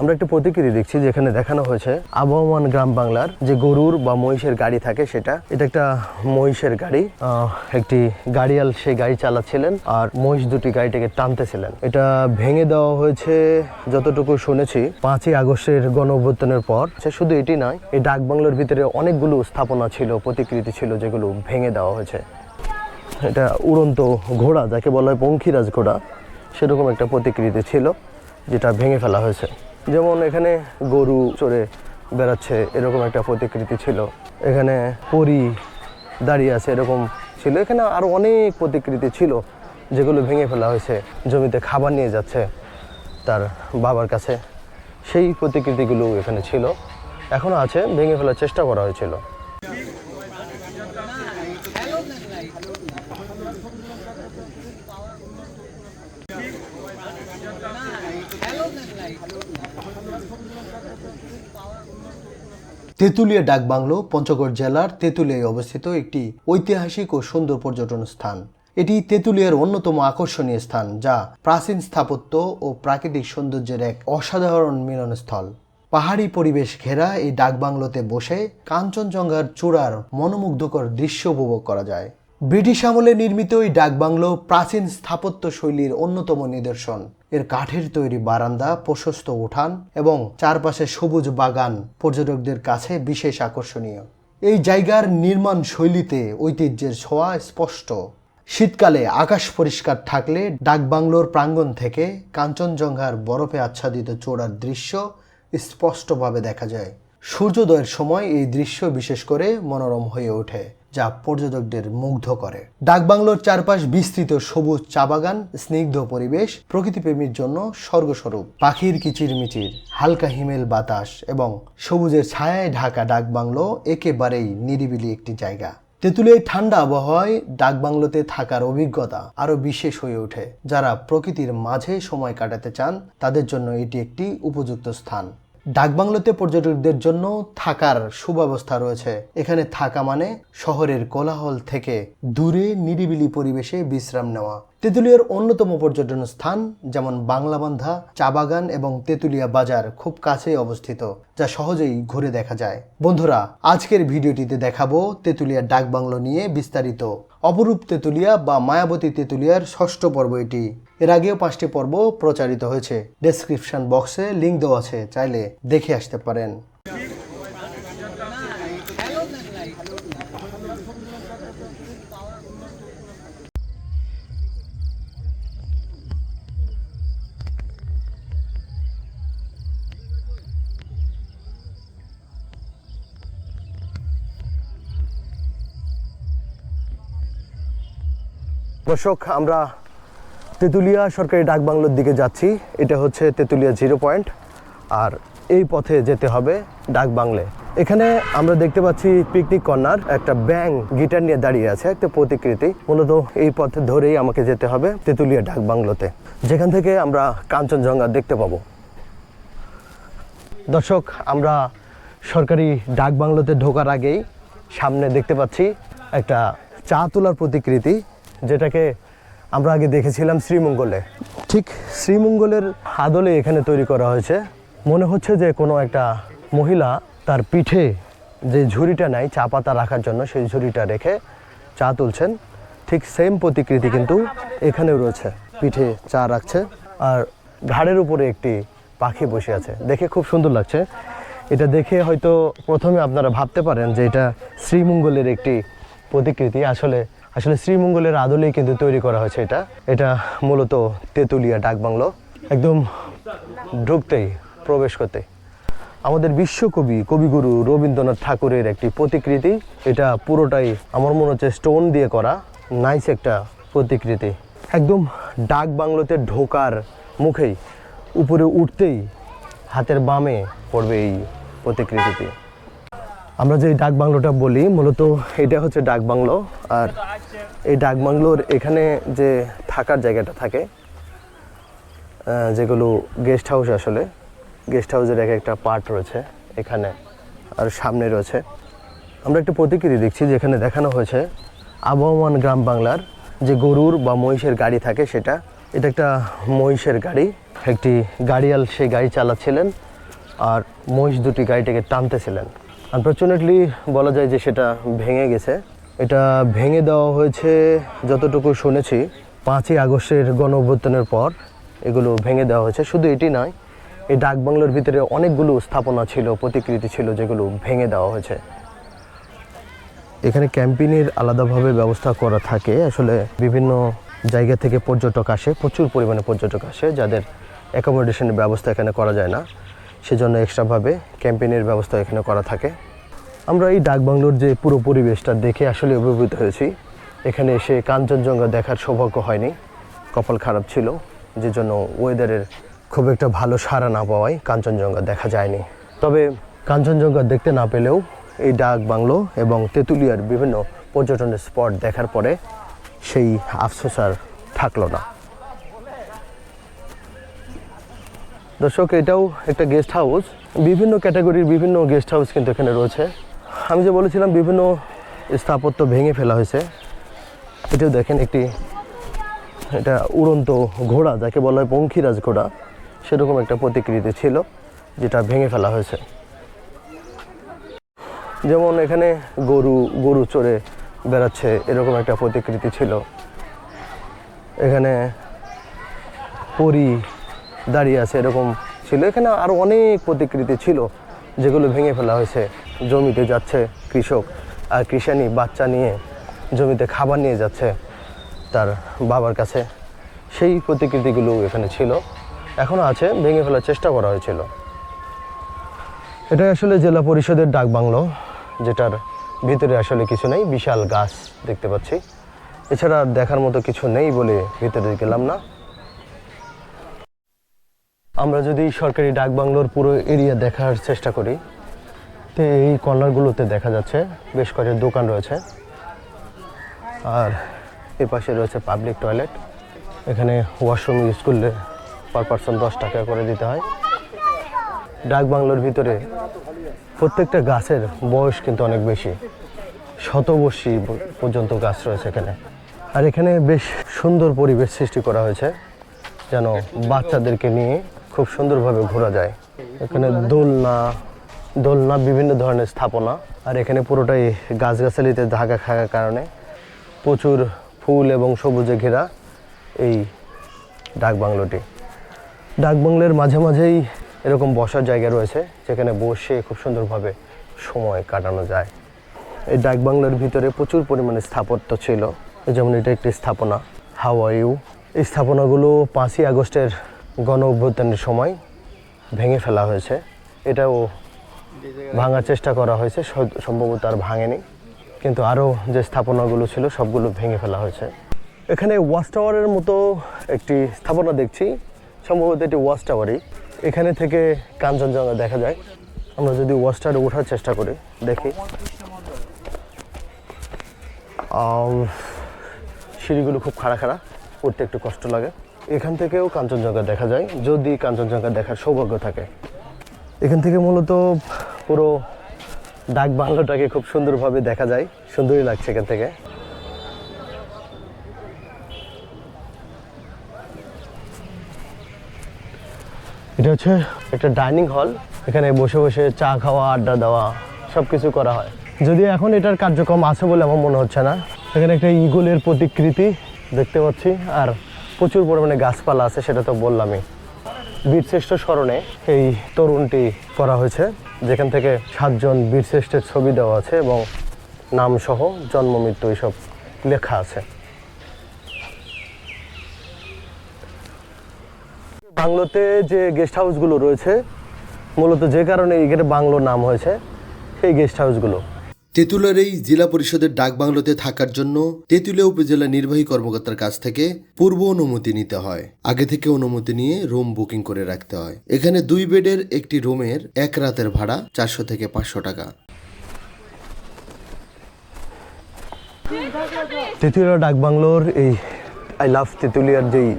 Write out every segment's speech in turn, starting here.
আমরা একটা প্রতিকৃতি দেখছি যেখানে দেখানো হয়েছে আবহমান গ্রাম বাংলার যে গরুর বা মহিষের গাড়ি থাকে সেটা। এটা একটা মহিষের গাড়ি। একটি গাড়িয়াল সেই গাড়ি চালাচ্ছিলেন আর মহিষ দুটি গাড়িটাকে টানতেছিলেন। এটা ভেঙে দেওয়া হয়েছে, যতটুকু শুনেছি, পাঁচই আগস্টের গণ অভ্যুত্থানের পর। শুধু এটি নয়, এই ডাক বাংলোর ভিতরে অনেকগুলো স্থাপনা ছিল, প্রতিকৃতি ছিল যেগুলো ভেঙে দেওয়া হয়েছে। এটা উড়ন্ত ঘোড়া, যাকে বলা হয় পঙ্খিরাজ ঘোড়া, সেরকম একটা প্রতিকৃতি ছিল, যেটা ভেঙে ফেলা হয়েছে। যেমন এখানে গরু চড়ে বেড়াচ্ছে, এরকম একটা প্রতিকৃতি ছিল। এখানে পরি দাঁড়িয়ে আছে, এরকম ছিল। এখানে আরও অনেক প্রতিকৃতি ছিল, যেগুলো ভেঙে ফেলা হয়েছে, জমিতে খাবার নিয়ে যাচ্ছে তার বাবার কাছে। সেই প্রতিকৃতিগুলো এখানে ছিল এখনও আছে, ভেঙে ফেলার চেষ্টা করা হয়েছিল। তেঁতুলিয়া ডাকবাংলো, পঞ্চগড় জেলার তেঁতুলিয়ায় অবস্থিত একটি ঐতিহাসিক ও সুন্দর পর্যটন স্থান। এটি তেঁতুলিয়ার অন্যতম আকর্ষণীয় স্থান, যা প্রাচীন স্থাপত্য ও প্রাকৃতিক সৌন্দর্যের এক অসাধারণ মিলনস্থল। পাহাড়ি পরিবেশ ঘেরা এই ডাকবাংলোতে বসে কাঞ্চনজঙ্ঘার চূড়ার মনোমুগ্ধকর দৃশ্য উপভোগ করা যায়। ব্রিটিশ আমলে নির্মিত এই ডাকবাংলো প্রাচীন স্থাপত্য শৈলীর অন্যতম নিদর্শন। এর কাঠের তৈরি বারান্দা, প্রশস্ত উঠান এবং চারপাশে সবুজ বাগান পর্যটকদের কাছে বিশেষ আকর্ষণীয়। এই জায়গার নির্মাণ শৈলীতে ঐতিহ্যের ছোঁয়া স্পষ্ট। শীতকালে আকাশ পরিষ্কার থাকলে ডাকবাংলোর প্রাঙ্গণ থেকে কাঞ্চনজঙ্ঘার বরফে আচ্ছাদিত চূড়ার দৃশ্য স্পষ্টভাবে দেখা যায়। সূর্যোদয়ের সময় এই দৃশ্য বিশেষ করে মনোরম হয়ে ওঠে। যা পর্যটকদের মুগ্ধ করে। ডাকবাংলোর চারপাশ বিস্তৃত সবুজ চা বাগান, স্নিগ্ধ পরিবেশ, প্রকৃতিপ্রেমীর জন্য স্বর্গস্বরূপ। পাখির কিচিরমিচির, হালকা হিমেল বাতাস এবং সবুজের ছায়ায় ঢাকা ডাকবাংলো একেবারেই নিরিবিলি একটি জায়গা। তেঁতুলিয়ায় ঠান্ডা আবহাওয়ায় ডাকবাংলোতে থাকার অভিজ্ঞতা আরও বিশেষ হয়ে ওঠে। যারা প্রকৃতির মাঝে সময় কাটাতে চান, তাদের জন্য এটি একটি উপযুক্ত স্থান। ডাকবাংলোতে পর্যটকদের জন্য থাকার সুব্যবস্থা রয়েছে। এখানে থাকা মানে শহরের কোলাহল থেকে দূরে নিরিবিলি পরিবেশে বিশ্রাম নেওয়া। তেঁতুলিয়ার অন্যতম পর্যটন স্থান, যেমন বাংলাবান্ধা চা বাগান এবং তেঁতুলিয়া বাজার খুব কাছেই অবস্থিত, যা সহজেই ঘুরে দেখা যায়। বন্ধুরা, আজকের ভিডিওটিতে দেখাবো তেঁতুলিয়া ডাকবাংলো নিয়ে বিস্তারিত। অপরূপ তেঁতুলিয়া বা মায়াবতী তেঁতুলিয়ার ষষ্ঠ পর্ব এটি। এর আগেও পাঁচটি পর্ব প্রচারিত হয়েছে। ডেসক্রিপশন বক্সে লিংক দেওয়া আছে, চাইলে দেখে আসতে পারেন। দর্শক, আমরা তেঁতুলিয়া সরকারি ডাকবাংলোর দিকে যাচ্ছি। এটা হচ্ছে তেঁতুলিয়া জিরো পয়েন্ট, আর এই পথে যেতে হবে ডাকবাংলে এখানে আমরা দেখতে পাচ্ছি পিকনিক কর্নার, একটা ব্যাং গিটার নিয়ে দাঁড়িয়ে আছে, একটা প্রতিকৃতি। মূলত এই পথে ধরেই আমাকে যেতে হবে তেঁতুলিয়া ডাকবাংলোতে যেখান থেকে আমরা কাঞ্চনজঙ্ঘা দেখতে পাবো। দর্শক, আমরা সরকারি ডাকবাংলোতে ঢোকার আগেই সামনে দেখতে পাচ্ছি একটা চা তোলার প্রতিকৃতি। যেটাকে আমরা আগে দেখেছিলাম শ্রীমঙ্গলে। ঠিক শ্রীমঙ্গলের আদলে এখানে তৈরি করা হয়েছে। মনে হচ্ছে যে কোনো একটা মহিলা তার পিঠে যে ঝুড়িটা নেয়, চা পাতা রাখার জন্য সেই ঝুড়িটা রেখে চা তুলছেন। ঠিক সেম প্রতিকৃতি কিন্তু এখানেও রয়েছে। পিঠে চা রাখছে আর ঘাড়ের উপরে একটি পাখি বসে আছে। দেখে খুব সুন্দর লাগছে। এটা দেখে হয়তো প্রথমে আপনারা ভাবতে পারেন যে এটা শ্রীমঙ্গলের একটি প্রতিকৃতি। আসলে আসলে শ্রীমঙ্গলের আদলেই কিন্তু তৈরি করা হয়েছে এটা। এটা মূলত তেঁতুলিয়া ডাকবাংলো একদম ঢুকতেই, প্রবেশ করতে আমাদের বিশ্বকবি, কবিগুরু রবীন্দ্রনাথ ঠাকুরের একটি প্রতিকৃতি, এটা পুরোটাই আমার মনে হচ্ছে স্টোন দিয়ে করা নাইস একটা প্রতিকৃতি। একদম ডাক বাংলোতে ঢোকার মুখেই, উপরে উঠতেই হাতের বামে পড়বে এই প্রতিকৃতিটি। আমরা যে ডাক বাংলোটা বলি, মূলত এটা হচ্ছে ডাক বাংলো, আর এই ডাক বাংলোর এখানে যে থাকার জায়গাটা থাকে যেগুলো গেস্ট হাউস আসলে গেস্ট হাউসের এক একটা পার্ট রয়েছে এখানে আর সামনে রয়েছে। আমরা একটা প্রতিকৃতি দেখছি যেখানে দেখানো হয়েছে আবহমান গ্রাম বাংলার যে গরুর বা মহিষের গাড়ি থাকে সেটা। এটা একটা মহিষের গাড়ি, একটি গাড়িয়াল সেই গাড়ি চালাচ্ছিলেন আর মহিষ দুটি গাড়িটাকে টানতেছিলেন। আনফর্চুনেটলি বলা যায় যে সেটা ভেঙে গেছে। এটা ভেঙে দেওয়া হয়েছে, যতটুকু শুনেছি, পাঁচই আগস্টের গণ অভ্যুত্থানের পর এগুলো ভেঙে দেওয়া হয়েছে। শুধু এটি নয়, এই ডাক বাংলোর ভিতরে অনেকগুলো স্থাপনা ছিল, প্রতিকৃতি ছিল, যেগুলো ভেঙে দেওয়া হয়েছে। এখানে ক্যাম্পিংয়ের আলাদাভাবে ব্যবস্থা করা থাকে। আসলে বিভিন্ন জায়গা থেকে পর্যটক আসে, প্রচুর পরিমাণে পর্যটক আসে, যাদের অ্যাকোমোডেশনের ব্যবস্থা এখানে করা যায় না। সেজন্য এক্সট্রাভাবে ক্যাম্পেইনের ব্যবস্থা এখানে করা থাকে। আমরা এই ডাক বাংলোর যে পুরো পরিবেশটা দেখে আসলে অভিভূত হয়েছি। এখানে এসে কাঞ্চনজঙ্ঘা দেখার সৌভাগ্য হয়নি। কপাল খারাপ ছিল যে জন্য ওয়েদারের খুব একটা ভালো সাড়া না পাওয়ায় কাঞ্চনজঙ্ঘা দেখা যায়নি। তবে কাঞ্চনজঙ্ঘা দেখতে না পেলেও এই ডাক বাংলো এবং তেঁতুলিয়ার বিভিন্ন পর্যটনের স্পট দেখার পরে সেই আফসোস আর থাকল না। দর্শক, এটাও একটা গেস্ট হাউস বিভিন্ন ক্যাটাগরির বিভিন্ন গেস্ট হাউস কিন্তু এখানে রয়েছে। আমি যে বলেছিলাম, বিভিন্ন স্থাপত্য ভেঙে ফেলা হয়েছে। এটাও দেখেন একটি, এটা উড়ন্ত ঘোড়া, যাকে বলা হয় পঙ্খিরাজ ঘোড়া। সেরকম একটা প্রতিকৃতি ছিল, যেটা ভেঙে ফেলা হয়েছে। যেমন এখানে গরু গরু চড়ে বেড়াচ্ছে, এরকম একটা প্রতিকৃতি ছিল। এখানে পরি দাঁড়িয়ে আছে, এরকম ছিল। এখানে আরও অনেক প্রতিকৃতি ছিল, যেগুলো ভেঙে ফেলা হয়েছে। জমিতে যাচ্ছে কৃষক আর কৃষানি বাচ্চা নিয়ে জমিতে খাবার নিয়ে যাচ্ছে তার বাবার কাছে। সেই প্রতিকৃতিগুলো এখানে ছিল এখনও আছে, ভেঙে ফেলার চেষ্টা করা হয়েছিল। এটা আসলে জেলা পরিষদের ডাক বাংলো, যেটার ভিতরে আসলে কিছু নেই, বিশাল গাছ দেখতে পাচ্ছি। এছাড়া দেখার মতো কিছু নেই বলে ভিতরে গেলাম না। আমরা যদি সরকারি ডাক বাংলোর পুরো এরিয়া দেখার চেষ্টা করি তো এই কর্নারগুলোতে দেখা যাচ্ছে বেশ কয়েকটা দোকান রয়েছে। আর এ পাশে রয়েছে পাবলিক টয়লেট এখানে ওয়াশরুম ইউজ করলে পার পার্সন দশ টাকা করে দিতে হয়। ডাক বাংলোর ভিতরে প্রত্যেকটা গাছের বয়স কিন্তু অনেক বেশি। শতবর্ষী পর্যন্ত গাছ রয়েছে এখানে। আর এখানে বেশ সুন্দর পরিবেশ সৃষ্টি করা হয়েছে, যেন বাচ্চাদেরকে নিয়ে খুব সুন্দরভাবে ঘোরা যায়। এখানে দোলনা দোলনা বিভিন্ন ধরনের স্থাপনা, আর এখানে পুরোটাই গাছগাছালিতে ঢাকা থাকার কারণে প্রচুর ফুল এবং সবুজে ঘেরা এই ডাক বাংলোটি। ডাক মাঝে মাঝেই এরকম বসার জায়গা রয়েছে, যেখানে বসে খুব সুন্দরভাবে সময় কাটানো যায়। এই ডাক বাংলোর ভিতরে প্রচুর পরিমাণে স্থাপত্য ছিল, যেমন এটা একটি স্থাপনা, হাওয়াইউ। এই স্থাপনাগুলো পাঁচই আগস্টের গণ অভ্যুত্থানের সময় ভেঙে ফেলা হয়েছে। এটাও ভাঙার চেষ্টা করা হয়েছে সম্ভবত আর ভাঙেনি। কিন্তু আরও যে স্থাপনাগুলো ছিল, সবগুলো ভেঙে ফেলা হয়েছে। এখানে ওয়াচ টাওয়ারের মতো একটি স্থাপনা দেখছি। সম্ভবত এটি ওয়াচ টাওয়ারই। এখানে থেকে কাঞ্চনজঙ্ঘা দেখা যায়। আমরা যদি ওয়াচ টাওয়ারে ওঠার চেষ্টা করি, দেখি। সিঁড়িগুলো খুব খাড়া খাড়া, উঠতে একটু কষ্ট লাগে। এখান থেকেও কাঞ্চনজঙ্ঘা দেখা যায়। যদি কাঞ্চনজঙ্ঘা দেখার সৌভাগ্য থাকে এখান থেকে মূলত পুরো ডাক বাংলোটাকে খুব সুন্দরভাবে দেখা যায়। সুন্দরই লাগছে এখান থেকে। এটা হচ্ছে একটা ডাইনিং হল। এখানে বসে বসে চা খাওয়া, আড্ডা দেওয়া সব কিছু করা হয়। যদি এখন এটার কার্যক্রম আছে বলে আমার মনে হচ্ছে না। এখানে একটা ইগলের প্রতিকৃতি দেখতে পাচ্ছি, আর প্রচুর পরিমাণে গাছপালা আছে, সেটা তো বললামই। বীরশ্রেষ্ঠ স্মরণে এই তরুণটি করা হয়েছে। যেখান থেকে সাতজন বীরশ্রেষ্ঠের ছবি দেওয়া আছে এবং নাম সহ জন্ম, মৃত্যু এইসব লেখা আছে। বাংলোতে যে গেস্ট হাউসগুলো রয়েছে, মূলত যে কারণে এখানে বাংলো নাম হয়েছে, সেই গেস্ট হাউসগুলো। তেঁতুলার এই জেলা পরিষদের ডাকবাংলোতে থাকার জন্য তেঁতুলিয়া উপজেলা নির্বাহী কর্মকর্তার কাছ থেকে পূর্ব অনুমতি নিতে হয়। আগে থেকে অনুমতি নিয়ে রুম বুকিং করে রাখতে হয়। এখানে দুই বেডের একটি রুমের এক রাতের ভাড়া চারশো থেকে পাঁচশো টাকা। তেঁতুলিয়া ডাকবাংলোর এই আই লাভ তেঁতুলিয়ার যেই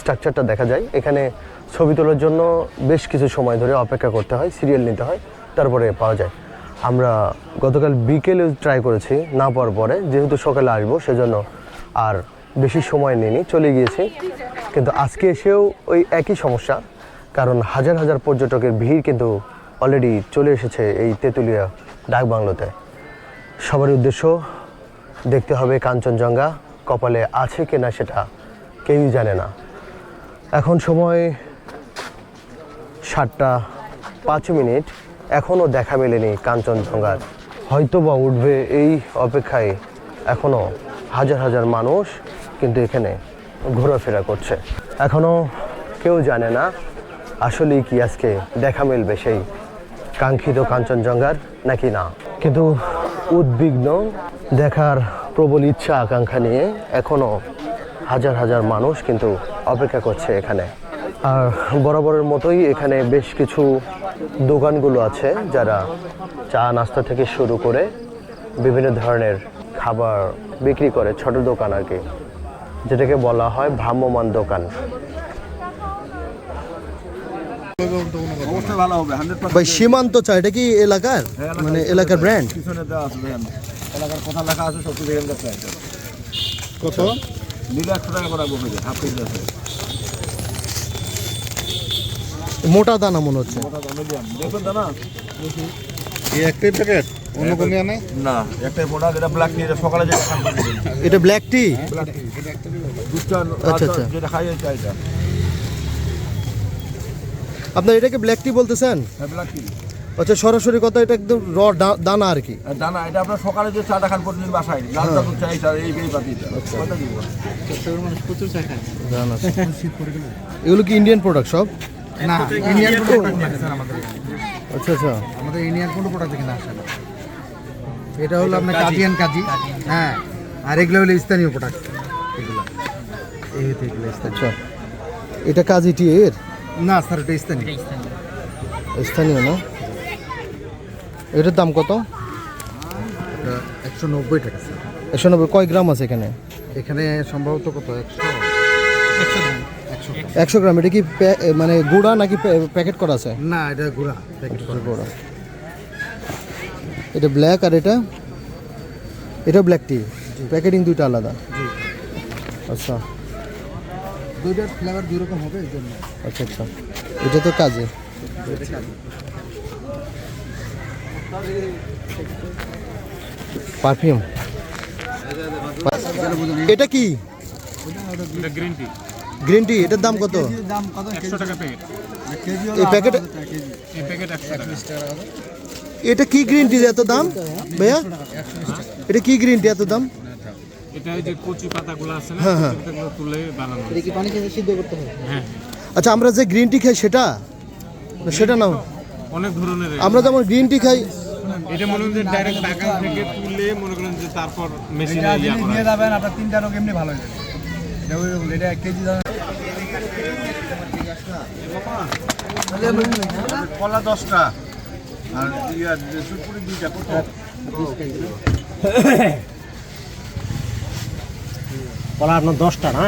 স্ট্রাকচারটা দেখা যায়, এখানে ছবি তোলার জন্য বেশ কিছু সময় ধরে অপেক্ষা করতে হয়, সিরিয়াল নিতে হয়, তারপরে পাওয়া যায়। আমরা গতকাল বিকেলে ট্রাই করেছি, না পাওয়ার পরে। যেহেতু সকালে আসব, সেজন্য আর বেশি সময় নিইনি, চলে গিয়েছি। কিন্তু আজকে এসেও ওই একই সমস্যা, কারণ হাজার হাজার পর্যটকের ভিড় কিন্তু অলরেডি চলে এসেছে এই তেঁতুলিয়া ডাক বাংলোতে। সবার উদ্দেশ্য, দেখতে হবে কাঞ্চনজঙ্ঘা, কপালে আছে কি না সেটা কেউই জানে না। এখন সময় সাতটা পাঁচ মিনিট। এখনও দেখা মেলেনি কাঞ্চনজঙ্ঘার। হয়তো বা উঠবে এই অপেক্ষায় এখনও হাজার হাজার মানুষ, কিন্তু এখানে ঘোরাফেরা করছে। এখনও কেউ জানে না আসলেই কি আজকে দেখা মিলবে সেই কাঙ্ক্ষিত কাঞ্চনজঙ্ঘার, নাকি না। কিন্তু উদ্বিগ্ন দেখার প্রবল ইচ্ছা আকাঙ্ক্ষা নিয়ে এখনও হাজার হাজার মানুষ কিন্তু অপেক্ষা করছে এখানে। আর বরাবরের মতোই এখানে বেশ কিছু দোকানগুলো আছে যারা চা নাস্তা থেকে শুরু করে বিভিন্ন ধরনের খাবার বিক্রি করে ছোট দোকান আর কি যেটাকে বলা হয় ভ্রাম্যমান দোকান। ভাই সীমান্ত চা এটা কি এলাকার? মানে এলাকার ব্র্যান্ড এলাকার কথা লেখা আছে আছে কত? নিলে একশো টাকা করে হাফ কেজি আছে। মোটা দানা মনে হচ্ছে। ওটা দামে দিলাম দেখবেন দাদা এই একটাই প্যাকেট অন্য কোনো নেই? না একটাই প্রোডাক্ট এটা ব্ল্যাক টি এটা সকালে যেটা খান এটা ব্ল্যাক টি ব্ল্যাক টি দুধটা আচ্ছা, আচ্ছা। যেটা খাই আপনার এটাকে ব্ল্যাক টি বলতেছেন? হ্যাঁ ব্ল্যাক টি আচ্ছা সরাসরি কথা এটা একদম র দানা আর কি। আর দানা এটা আপনার সকালে যে চাটা খান প্রতিদিন বাসায় লাল চা দুধ চাই চা এই এই পাতিটা কয়টা দিব? এগুলো কি ইন্ডিয়ান প্রোডাক্ট সব? না ইন্ডিয়ান কোনো প্রোডাক্ট স্যার আমাদের আচ্ছা আচ্ছা। আমাদের ইন্ডিয়ান কোনো প্রোডাক্ট এখানে আসে না। এটা হলো আপনার কাজিয়ান কাজি। হ্যাঁ আর এগুলো হলো স্থানীয় প্রোডাক্ট এগুলো। এই হতে এগুলো স্থানীয়। আচ্ছা। এটা কাজী টি এর? না স্যার এটা স্থানীয়। স্থানীয়। না? এটার দাম কত? একশো নব্বই টাকা স্যার। একশো নব্বই। কয় গ্রাম আছে এখানে? এখানে সম্ভবত কত? একশো। একশো একশো গ্রাম। এটা কি মানে গুঁড়া নাকি প্যাকেট করা আছে? না এটা গুড়া প্যাকেট করা। গুঁড়া। এটা ব্ল্যাক আর এটা এটা ব্ল্যাক টি প্যাকেটিং দুইটা আলাদা। আচ্ছা। দুইটার ফ্লেভার দুই রকম হবে এই জন্য। আচ্ছা আচ্ছা। এটা তো কাজে। পারফিউম। এটা কি? গ্রিন টি গ্রিন টি এটার দাম কত? দাম কত? টাকা প্যাকেট এই প্যাকেট এই প্যাকেট এটা কি গ্রিন টি এত দাম? ভাইয়া? এটা কি গ্রিন টি এত দাম? এটা যে কচি পাতাগুলো আছে না হ্যাঁ, হ্যাঁ। কচি পাতাগুলো তুলে বানানো কি পানি সিদ্ধ করতে হবে? হ্যাঁ। আচ্ছা আমরা যে গ্রিন টি খাই সেটা? সেটা নাও। অনেক ধরনের আমরা যেমন গ্রিন টি খাই এটা মনে করেন যে ডাইরেক্ট বাগান থেকে তুলে মনে করেন যে তারপর মেশিনে যাবেন আপনার তিনটা রোগ এমনি ভালো হয়ে যাবে। এটা কেজি দাম কলা দশটা। আর ইয়া সুপুরি দুইটা কত? কলা আপনার দশটা না?